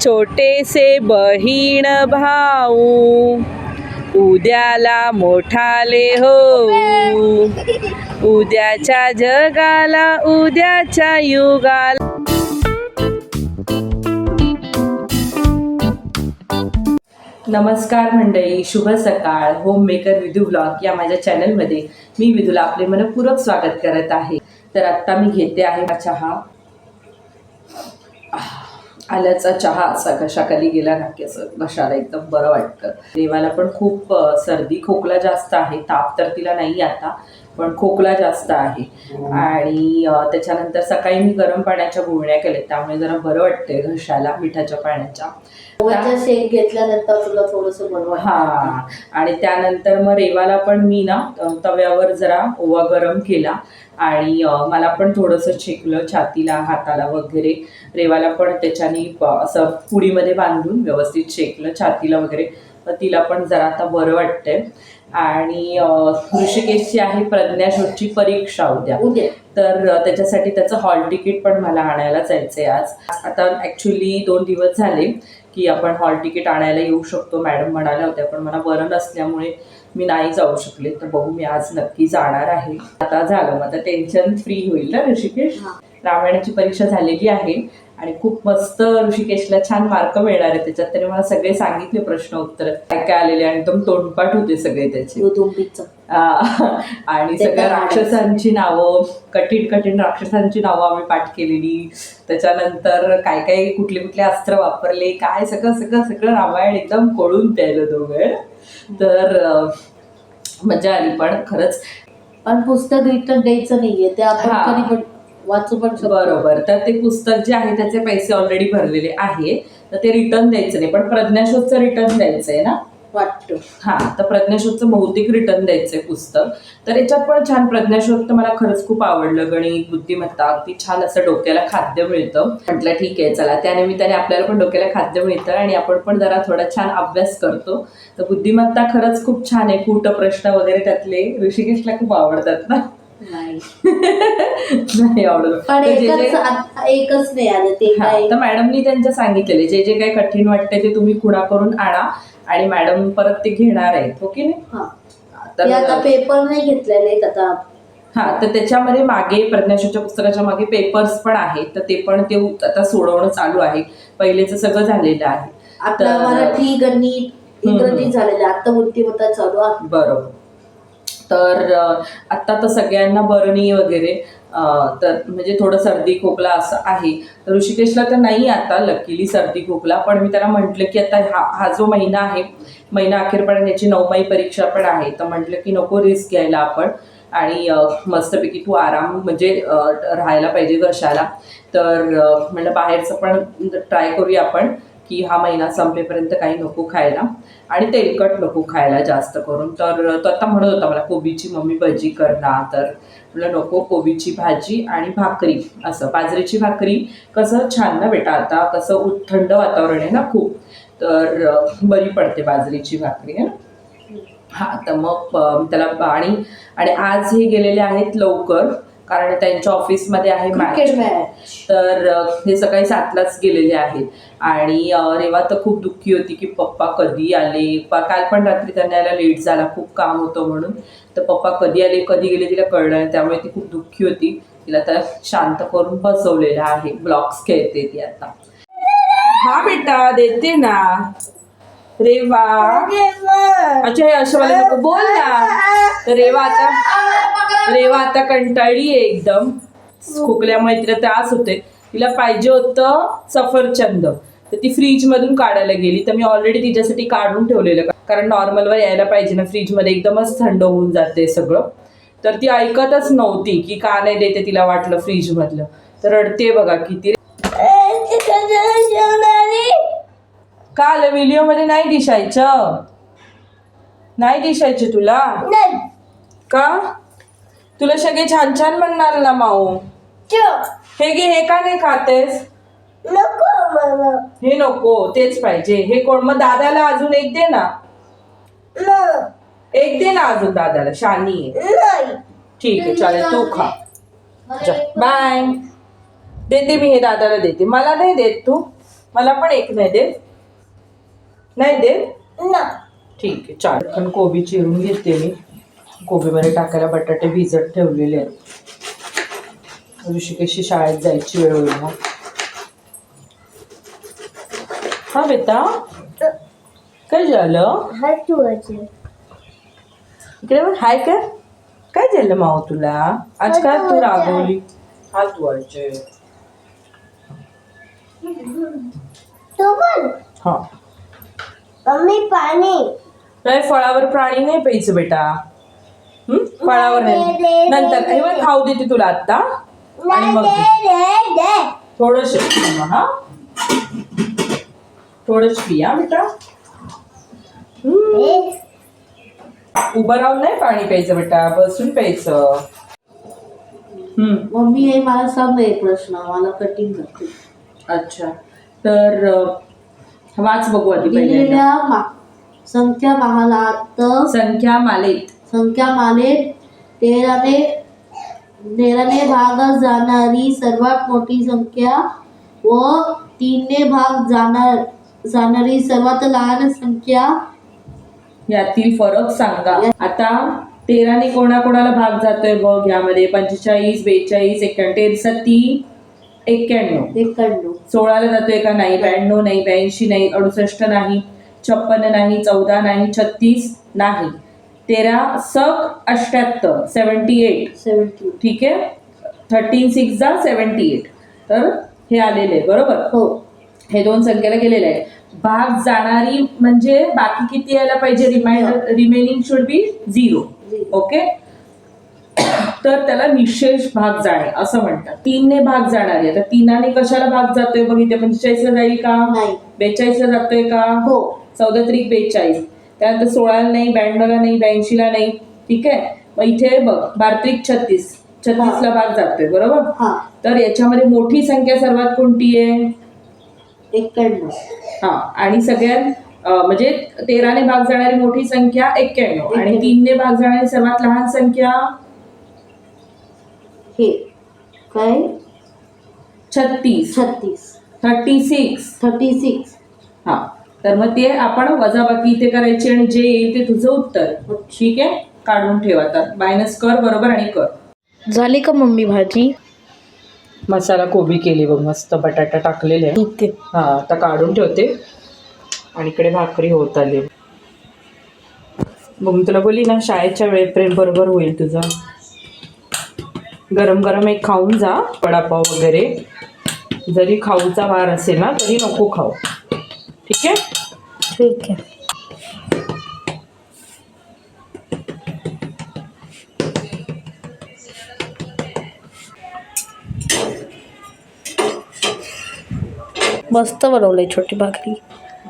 छोटेसे बहीण भाऊ उद्याला मोठाले हो। उद्याच्या जगाला उद्याच्या युगाला। नमस्कार मंडळी शुभ सकाळ. होम मेकर विधू ब्लॉग या माझ्या चॅनलमध्ये मी विधूला आपले मनपूर्वक स्वागत करत आहे. तर आत्ता मी घेते आहे हा चहा आल्याचा चहा असा घशाखाली गेला ना की असं घशाला एकदम बरं वाटतं. देवाला पण खूप सर्दी खोकला जास्त आहे. ताप तर तिला नाही आता पण खोकला जास्त आहे. आणि त्याच्यानंतर सकाळी मी गरम पाण्याच्या गुळण्या केल्या. त्यामुळे जरा बरं वाटतंय घशाला मिठाच्या पाण्याच्या. शेक घेतल्यानंतर तुला थोडस वाटतं. हा. आणि त्यानंतर मग रेवाला पण मी ना तव्यावर जरा ओवा गरम केला. आणि मला पण थोडंसं शेकलं छातीला हाताला वगैरे रेवाला पण त्याच्याने असं पुडीमध्ये बांधून व्यवस्थित शेकलं छातीला वगैरे तिला पण जरा आता बरं वाटतंय. आणि ऋषिकेशची आहे प्रज्ञाशोधची परीक्षा उद्या. तर त्याच्यासाठी त्याचं हॉल तिकीट पण मला आणायला जायचं आहे आज. आता ॲक्च्युली दोन दिवस झाले. की आपण हॉल तिकीट आणायला येऊ शकतो. मॅडम म्हणाल्या होत्या पण मला बरं नसल्यामुळे मी नाही जाऊ शकले. तर बघू मी आज नक्की जाणार आहे. आता झालं मग आता टेन्शन फ्री होईल ना ऋषिकेश. रामायणाची परीक्षा झालेली आहे आणि खूप मस्त ऋषिकेशला छान मार्क मिळणार आहे. त्याच्यात त्याने मला सगळे सांगितले प्रश्न उत्तर. काय काय आलेले आणि एकदम तोंडपाठ होते सगळे त्याचे. आणि सगळ्या. राक्षसांची नावं कठीण कठीण राक्षसांची नावं आम्ही पाठ केलेली. त्याच्यानंतर काय काय कुठले कुठले अस्त्र वापरले काय सगळं सगळं सगळं रामायण एकदम कोळून प्यायलं दोघं तर मजा आली पण खरंच. पण पुस्तक रिटर्न द्यायचं नाहीये ते आपण पण वाचू पण बरोबर. तर ते पुस्तक जे आहे त्याचे पैसे ऑलरेडी भरलेले आहे. तर ते रिटर्न द्यायचं नाही पण प्रज्ञाशोधचं रिटर्न द्यायचं आहे ना? वाटतं. हा तर प्रज्ञाशोधचं बहुतेक रिटर्न द्यायचंय पुस्तक. तर याच्यात पण छान प्रज्ञाशोध तर मला खरंच खूप आवडलं. गणित बुद्धिमत्ता अगदी छान असं डोक्याला खाद्य मिळतं. म्हटलं ठीक आहे चला. त्यानिमित्ताने आपल्याला पण डोक्याला खाद्य मिळतं आणि आपण पण जरा थोडा छान अभ्यास करतो. तर बुद्धिमत्ता खरंच खूप छान आहे. कूट प्रश्न वगैरे त्यातले ऋषिकेशला खूप आवडतात ना. नाही. आवडत. पण एकच नाही आलं. ते तर मॅडमनी त्यांच्या सांगितलेले. जे जे काही कठीण वाटते ते तुम्ही कुणाकडून आणा. आणि मॅडम परत ते घेणार आहेत हो की नाही? हा. आता पेपर नाही घेतलेले आहेत आता. हा तर त्याच्यामध्ये मागे प्रज्ञाशोच्या पुस्तकाच्या मागे पेपर्स पण आहेत तर ते पण ते आता सोडवणं चालू आहे. पहिलेचं सगळं झालेलं आहे. तर- मराठी गणित इंग्रजी झालेलं. आता बुद्धिमत्ता चालू आहे. बरोबर. तर अं, आत्ता तर सगळ्यांना बरणी वगैरे तर म्हणजे थोडं सर्दी खोकला असं आहे. तर ऋषिकेशला तर नाही आता लकीली सर्दी खोकला पण मी त्याला म्हटलं की आता हा हा जो महिना आहे महिना अखेरपर्यंत याची नऊमाई परीक्षा पण आहे तर म्हटलं की नको रिस्क घ्यायला आपण. आणि मस्तपैकी तू आराम म्हणजे राहायला पाहिजे घशाला. तर म्हणलं बाहेरचं पण ट्राय करूया आपण की हा महिना संपेपर्यंत काही नको खायला. आणि तेलकट नको खायला जास्त करून. तर तो आता म्हणत होता मला कोबीची मम्मी भजी करणार तर म्हटलं नको कोबीची भाजी आणि भाकरी असं बाजरीची भाकरी कसं छान ना बेटा. आता कसं थंड वातावरण आहे ना खूप तर बरी पडते बाजरीची भाकरी आहे ना हा तर मग त्याला आणि आणि आज हे गेलेले आहेत लवकर कारण त्यांच्या ऑफिसमध्ये आहे मॅच तर हे सकाळी सातलाच गेलेले आहेत. आणि रेवा तर खूप दुःखी होती की पप्पा कधी आले काल पण रात्री त्यांना यायला लेट झाला खूप काम होतं म्हणून. तर पप्पा कधी आले कधी गेले तिला कळलं नाही. त्यामुळे ती खूप दुःखी होती. तिला तर शांत करून बसवलेलं आहे. ब्लॉक्स खेळते ती आता. हा बेटा देते ना. रेवा अच्छा हे असं मला नको. बोल ना. तर रेवा आता रेवा आता कंटाळली आहे एकदम. खोकल्यामुळे तिला त्रास होते तिला पाहिजे होतं सफरचंद. तर ती फ्रीज मधून काढायला गेली. तर मी ऑलरेडी तिच्यासाठी काढून ठेवलेलं. कारण नॉर्मलवर यायला पाहिजे ना फ्रीजमध्ये एकदमच थंड होऊन जाते सगळं. तर ती ऐकतच नव्हती की का नाही देते तिला वाटलं फ्रीज मधलं तर रडते बघा किती. काल व्हिडिओमध्ये नाही दिसायचं. नाही दिसायचं तुला? का? तुला सगळे छान छान म्हणणार ना माऊ? हे घे हे का नाही खातेस? हे नको तेच पाहिजे. हे कोण? मग दादाला अजून एक दे ना. एक दे ना अजून दादाला. शानी आहे. ठीक आहे चालेल तू खा. मला बाय. देते मी हे दादाला देते. मला नाही देत तू. मला पण एक नाही देत. नाही देत? ना. ठीक आहे चार पण कोबी चिरून घेते मी. कोबीमध्ये टाकायला बटाटे भिजत ठेवलेले आहेत. ऋषिकेशी शाळेत जायची वेळ होईल मग हा बेटा काय झालं? हात ठेवायचे इकडे बघ, हाय काय काय झालं माऊ तुला? आज काय तू रागवली. हात धुवायचे तो पण हा. मम्मी पाणी. नाही फळावर प्राणी नाही प्यायचं बेटा. हं? फळावर नाही नंतर हे बघ, खाऊ देते तुला आता आणि मग दे. थोडस हा? थोडस पिया बेटा. उभं राहून नाही पाणी प्यायचं बेटा बसून प्यायचं. हम्म. मम्मी हे मला सांग एक प्रश्न मला कटिंग करते. अच्छा. तर अं, वाच बघू आधी पहिल्यांदा दिलेल्या मा- संख्या महालात संख्या मालेत. संख्या मालेत. तेराने तेराने भाग जाणारी सर्वात मोठी संख्या व तीनने भाग जाणार जाणारी सर्वात लहान संख्या यातील फरक सांगा. आता तेराने कोणाकोणाला भाग जातोय बघ यामध्ये. पंचेचाळीस बेचाळीस एक्क्याण्णव सत्ती एक्क्याण्णव एक्क्याण्णव सोळाला जातोय का नाही? ब्याण्णव नाही ब्याऐंशी नाही अडुसष्ट नाही छप्पन्न नाही चौदा नाही छत्तीस नाही. तेरा सक अष्ट्याहत्तर सेवन्टी एट. सेवन्टी ठीक आहे? थर्टीन सिक्स जा सेवन्टी एट. तर हे आलेले बरोबर? हो. हे दोन संख्येला गेलेले आहे भाग जाणारी म्हणजे बाकी किती यायला पाहिजे? Reminder remaining should be zero okay तर त्याला निशेष भाग जाणे असं म्हणतात. तीनने भाग जाणार आहे. तर तीनाने कशाला भाग जातोय बघ इथे पंचेचाळीसला जाईल का? बेचाळीसला जातोय का? हो. चौदा त्रिक बेचाळीस. त्यानंतर सोळाला नाही ब्याण्णवला नाही ब्याऐंशीला नाही. ठीक आहे? मग इथे बघ बारत्रिक छत्तीस. छत्तीसला भाग जातोय बरोबर? हा. तर याच्यामध्ये मोठी संख्या सर्वात कोणती आहे? एक्क्याण्णव. हा आणि सगळ्यात अं, म्हणजे तेराने भाग जाणारी मोठी संख्या एक्क्याण्णव. आणि तीनने भाग जाणारी सर्वात लहान संख्या? हे काय? छत्तीस. छत्तीस. Thirty six. Thirty six. हा तर मग ते आपण वजाबाकी इथे करायची आणि जे येईल ते तुझं उत्तर. ठीक आहे? काढून ठेव आता. मायनस कर बरोबर आणि कर. झाली का मम्मी भाजी? मसाला कोबी केली बघ मस्त बटाटा टाकलेले. आहे हा आता काढून ठेवते. आणि इकडे भाकरी होत आली. मग मी तुला बोलली ना शाळेच्या वेळेपर्यंत बरोबर होईल तुझं. गरम गरम एक खाऊन जा वडापाव वगैरे. जरी खाऊचा वार असेल ना तरी नको खाऊ. ठीक आहे? ठीक आहे. मस्त बनवलंय छोटी भाकरी.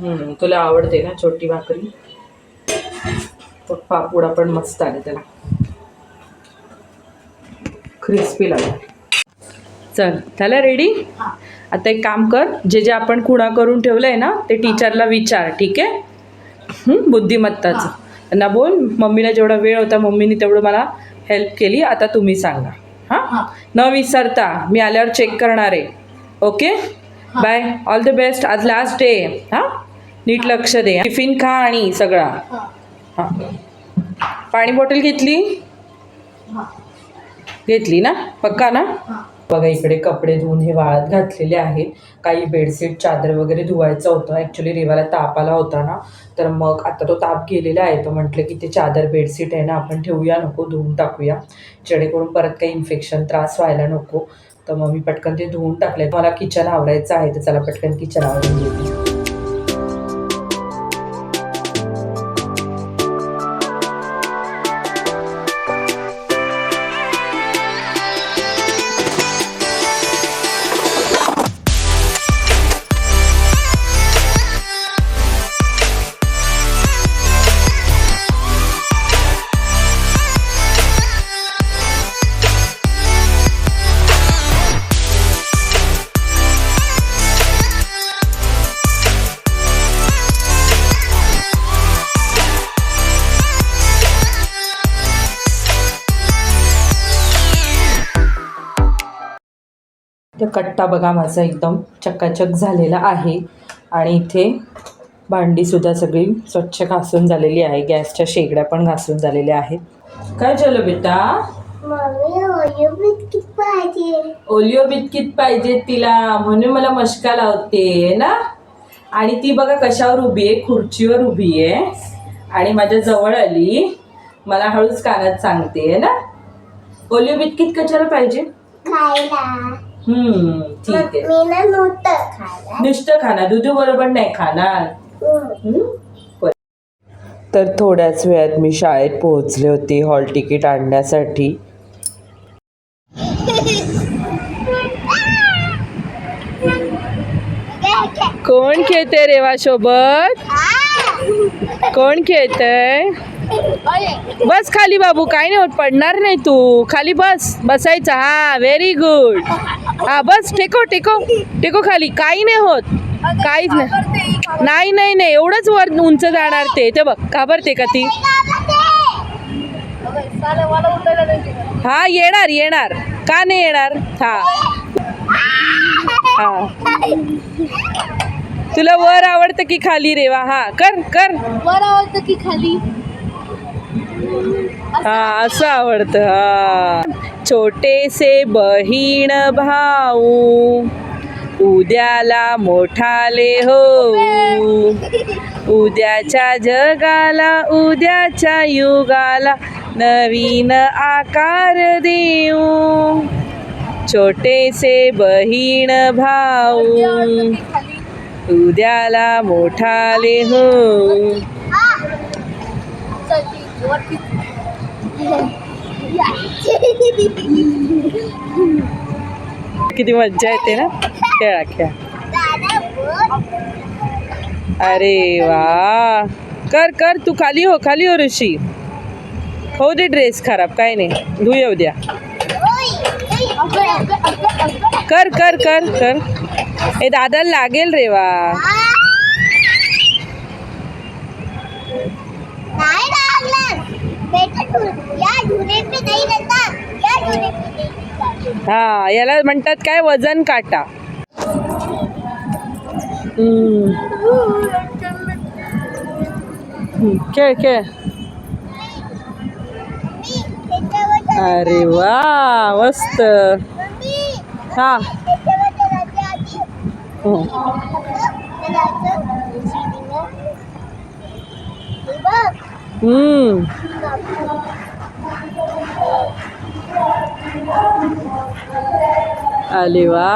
हम्म, तुला आवडते ना छोटी भाकरी? तो पापुडा पण मस्त आले त्याला. क्रिस्पी लागला. चल झालं रेडी आता एक काम कर जे जे आपण खुणा करून ठेवलंय ना ते टीचरला विचार ठीक आहे? हं, बुद्धिमत्ताचं. त्यांना बोल मम्मीला जेवढा वेळ होता मम्मीने तेवढं मला हेल्प केली आता तुम्ही सांगा. हां? हां. न विसरता मी आल्यावर चेक करणार आहे. Okay bye. All the best आज लास्ट डे हां? नीट लक्ष दे. टिफिन खा आणि सगळा. हां. पाणी बॉटल घेतली? हां. घेतली ना? पक्का ना? हां. बघा इकडे कपडे धुवून हे वाळत घातलेले आहेत. काही बेडशीट चादर वगैरे धुवायचं होतं. ॲक्च्युली रेवाला ताप आला होता ना. तर मग आता तो ताप गेलेला आहे. तर म्हटलं की ते चादर बेडशीट आहे ना आपण ठेवूया नको धुवून टाकूया. जेणेकरून परत काही इन्फेक्शन त्रास व्हायला नको. तर मग मी पटकन ते धुवून टाकले मला किचन आवरायचं आहे तर चला पटकन किचन आवरून घेते तर कट्टा बघा माझा एकदम चकाचक झालेला आहे. आणि इथे भांडीसुद्धा सगळी स्वच्छ घासून झालेली आहे. गॅसच्या शेगड्या पण घासून झालेल्या आहेत. काय झालं बेटा? ओलिओ बिस्किट पाहिजे. तिला. म्हणून मला मशका लावते ना? आणि ती बघा कशावर उभी आहे? खुर्चीवर उभी आहे. आणि माझ्या जवळ आली. मला हळूच कानात सांगते ना? ओलिओ बिस्किट कशाला पाहिजे? खायला. हम्म ठीक आहे. मी ना नव्हतं खायला नुसतं खाणार दुधू बरोबर नाही खाणार. तर थोड्याच वेळात मी शाळेत पोहोचले होते हॉल तिकीट आणण्यासाठी. कोण खेळते रेवा सोबत? कोण खेळतय? बस खाली बाबू काय नाही होत पडणार नाही तू. खाली बस बसायचं. हा व्हेरी गुड हा बस टेको टेको. टेको खाली. काही नाही होत. काहीच नाही. नाही नाही नाही. एवढंच वर उंच जाणार ते. ते बघ घाबरते का ती? हा येणार येणार. का नाही येणार? हा. हा. तुला वर आवडतं की खाली रेवा हा कर कर. वर आवडतं की खाली. हा असं आवडतं हा. छोटेसे बहीण भाऊ उद्याला मोठाले हो उद्याच्या जगाला उद्याच्या युगाला नवीन आकार देऊ. छोटेसे बहीण भाऊ उद्याला मोठाले हो. किती मज्जा येते ना. खेळा खेळा. अरे वा. कर कर तू खाली हो खाली हो ऋषी. हो दे ड्रेस खराब काय नाही. धुय येऊ द्या. कर कर कर कर. हे दादा लागेल रे वा नाही लागणार बेटा तू या झुले पे नाही लगता या झुले पे नहीं लगता हा याला म्हणतात काय वजन काटा. खेळ खेळ. अरे वा मस्त. हा. हो. हम्म. आले वा.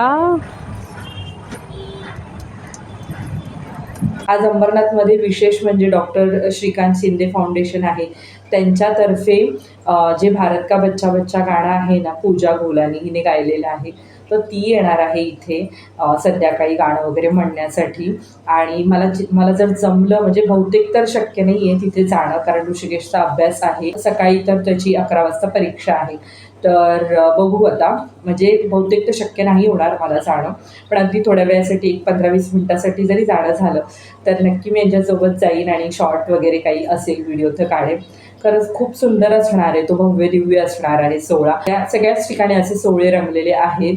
आज अंबरनाथमध्ये विशेष म्हणजे डॉक्टर श्रीकांत शिंदे फाउंडेशन आहे. त्यांच्यातर्फे जे भारत का बच्चा बच्चा गाणं आहे ना पूजा गोलानी हिने गायलेलं आहे. तर ती येणार आहे इथे संध्याकाळी गाणं वगैरे म्हणण्यासाठी. आणि मला मला जर जमलं म्हणजे बहुतेक तर शक्य नाही आहे तिथे जाणं कारण ऋषिकेशचा अभ्यास आहे. सकाळी तर त्याची अकरा वाजता परीक्षा आहे. तर बघू आता. म्हणजे बहुतेक तर शक्य नाही होणार मला जाणं. पण अगदी थोड्या वेळासाठी एक पंधरा वीस मिनटासाठी जरी जाणं झालं तर नक्की मी यांच्यासोबत जाईन आणि शॉर्ट वगैरे काही असेल व्हिडिओ तर काढेन. खरंच खूप सुंदर असणार आहे. तो भव्य दिव्य असणार आहे सोहळा. या सगळ्याच ठिकाणी असे सोहळे रंगलेले आहेत.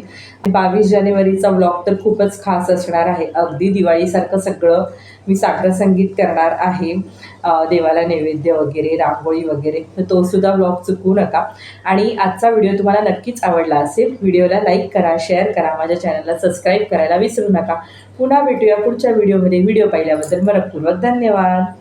बावीस जानेवारीचा ब्लॉग तर खूपच खास असणार आहे. अगदी दिवाळीसारखं सगळं मी साखर संगीत करणार आहे. देवाला नैवेद्य वगैरे रांगोळी वगैरे. तर तो सुद्धा ब्लॉग चुकवू नका. आणि आजचा व्हिडिओ तुम्हाला नक्कीच आवडला असेल व्हिडिओला लाईक करा शेअर करा. माझ्या चॅनलला सबस्क्राईब करायला विसरू नका. पुन्हा भेटूया पुढच्या व्हिडिओमध्ये व्हिडिओ पाहिल्याबद्दल मनपूर्वक धन्यवाद.